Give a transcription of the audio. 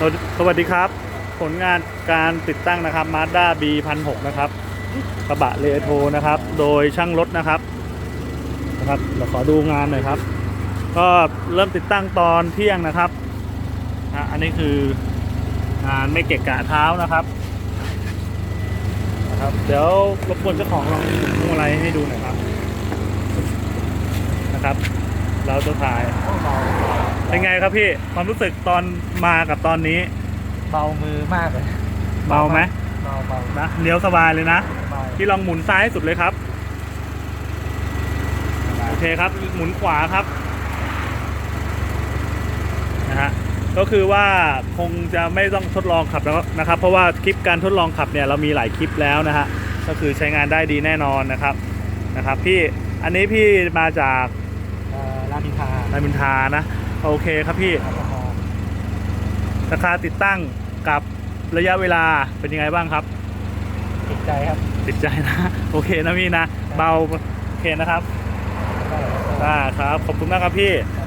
สวัสดีครับ ผลงานการติดตั้งนะครับ Mazda B 1 6 0นะครับ กระบะเรโทนะครับ โดยช่างรถนะครับนะครับเราขอดูงานหน่อยครับ ก็เริ่มติดตั้งตอนเที่ยงนะครับอะอันนี้คืองานไม่เกะกะเท้านะครับนะครับ เดี๋ยวรบกวนเจ้าของลองมุงอะไรให้ดูหน่อยครับนะครับ เราจะถ่าย เป็นไงครับพี่ความรู้สึกตอนมากับตอนนี้ เบามือมากเลยเบาไหมเบาเบานะเลี้ยวสบายเลยนะเบาพี่ลองหมุนซ้ายให้สุดเลยครับ โอเคครับหมุนขวาครับนะฮะก็คือว่าคงจะไม่ต้องทดลองขับแล้วนะครับ เพราะว่าคลิปการทดลองขับเนี่ยเรามีหลายคลิปแล้วนะฮะก็คือใช้งานได้ดีแน่นอนนะครับนะครับ พี่อันนี้พี่มาจากเอ่อรามอินทรารามอินทรานะ โอเคครับพี่แอลกอฮอล์ราคาติดตั้งกับระยะเวลาเป็นยังไงบ้างครับ ติดใจครับ ติดใจนะ โอเคนะพี่นะ เบาโอเคนะครับได้ครับได้ครับ ขอบคุณมากครับพี่ค